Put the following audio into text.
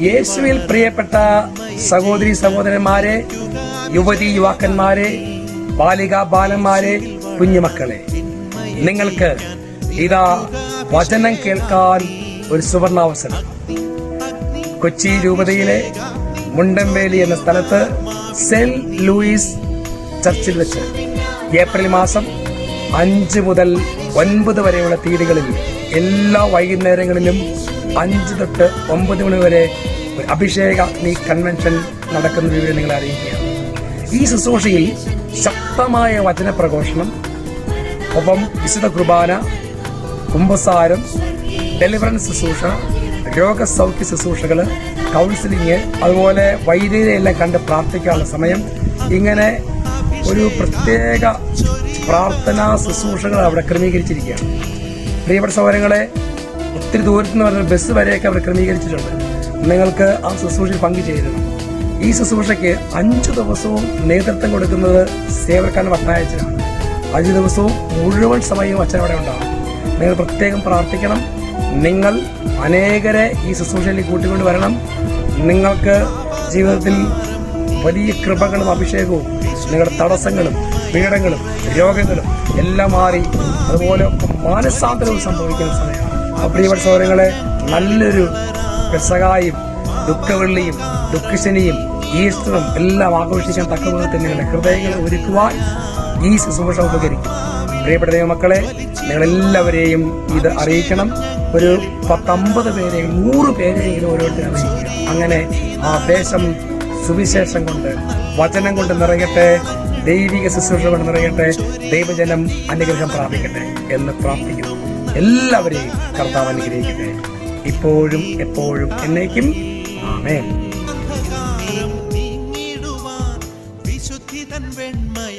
യേശുവിൽ പ്രിയപ്പെട്ട സഹോദരി സഹോദരന്മാരെ യുവതി യുവാക്കന്മാരെ ബാലിക ബാലന്മാരെ കുഞ്ഞുമക്കളെ നിങ്ങൾക്ക് ഇതാ വചനം കേൾക്കാൻ ഒരു സുവർണാവസരം. കൊച്ചി രൂപതയിലെ മുണ്ടംവേലി എന്ന സ്ഥലത്ത് സെന്റ് ലൂയിസ് ചർച്ചിൽ വെച്ച് ഏപ്രിൽ മാസം അഞ്ച് മുതൽ ഒൻപത് വരെയുള്ള തീയതികളിൽ എല്ലാ വൈകുന്നേരങ്ങളിലും അഞ്ച് തൊട്ട് ഒമ്പത് മണി വരെ അഭിഷേക നീ കൺവെൻഷൻ നടക്കുന്ന വിവരം നിങ്ങൾ അറിയിക്കുകയാണ്. ഈ ശുശ്രൂഷയിൽ ശക്തമായ വചനപ്രഘോഷണം ഒപ്പം വിശുദ്ധ കുർബാന കുംഭസാരം ഡെലിവറൻസ് ശുശ്രൂഷ രോഗസൗഖ്യ ശുശ്രൂഷകൾ കൗൺസിലിങ് അതുപോലെ വൈദ്യുതിയെല്ലാം കണ്ട് പ്രാർത്ഥിക്കാനുള്ള സമയം. ഇങ്ങനെ ഒരു പ്രത്യേക പ്രാർത്ഥനാ ശുശ്രൂഷകൾ അവിടെ ക്രമീകരിച്ചിരിക്കുകയാണ്. പ്രിയപ്പെട്ട സൗകര്യങ്ങളെ ഒത്തിരി ദൂരത്ത് നിന്ന് പറഞ്ഞ ബസ് വരെയൊക്കെ അവർ ക്രമീകരിച്ചിട്ടുണ്ട്. നിങ്ങൾക്ക് ആ ശുശ്രൂഷയിൽ പങ്കുചേരണം ഈ ശുശ്രൂഷയ്ക്ക് അഞ്ച് ദിവസവും നേതൃത്വം കൊടുക്കുന്നത് സേവർക്കാൻ വട്ടായച്ചനാണ് അഞ്ച് ദിവസവും മുഴുവൻ സമയവും അച്ഛൻ അവിടെ ഉണ്ടാവും. നിങ്ങൾ പ്രത്യേകം പ്രാർത്ഥിക്കണം. നിങ്ങൾ അനേകരെ ഈ ശുശ്രൂഷയിലേക്ക് കൂട്ടിക്കൊണ്ട് വരണം. നിങ്ങൾക്ക് ജീവിതത്തിൽ വലിയ കൃപകളും അഭിഷേകവും നിങ്ങളുടെ തടസ്സങ്ങളും പീഡങ്ങളും രോഗങ്ങളും എല്ലാം മാറി അതുപോലെ മാനസാന്തരവും സംഭവിക്കുന്ന സമയമാണ്. ആ പ്രിയപ്പെട്ട സൗകര്യങ്ങളെ നല്ലൊരു പെസകായും ദുഃഖവെള്ളിയും ദുഃഖശനിയും ഈസ്റ്ററും എല്ലാം ആഘോഷിക്കാൻ തക്ക വിധത്തിൽ നിങ്ങളുടെ ഹൃദയങ്ങളെ ഒരുക്കുവാൻ ഈ ശുശ്രൂഷ ഉപകരിക്കും. പ്രിയപ്പെട്ട ദൈവമക്കളെ നിങ്ങളെല്ലാവരെയും ഇത് അറിയിക്കണം. ഒരു പത്തമ്പത് പേരെ നൂറ് പേരെയെങ്കിലും ഓരോരുത്തരും അറിയിക്കുക. അങ്ങനെ ആ ദേശം സുവിശേഷം കൊണ്ട് വചനം കൊണ്ട് നിറയട്ടെ ദൈവിക ശുശ്രൂഷ കൊണ്ട് നിറയട്ടെ ദൈവജനം അനുഗ്രഹം പ്രാപിക്കട്ടെ എന്ന് പ്രാർത്ഥിക്കുന്നു. എല്ലാവരെയും കർത്താവ് അനുഗ്രഹിക്കട്ടെ. ഇപ്പോഴും എപ്പോഴും എന്നേക്കും. ആമേ വിശുദ്ധി തൻ വെണ്മയ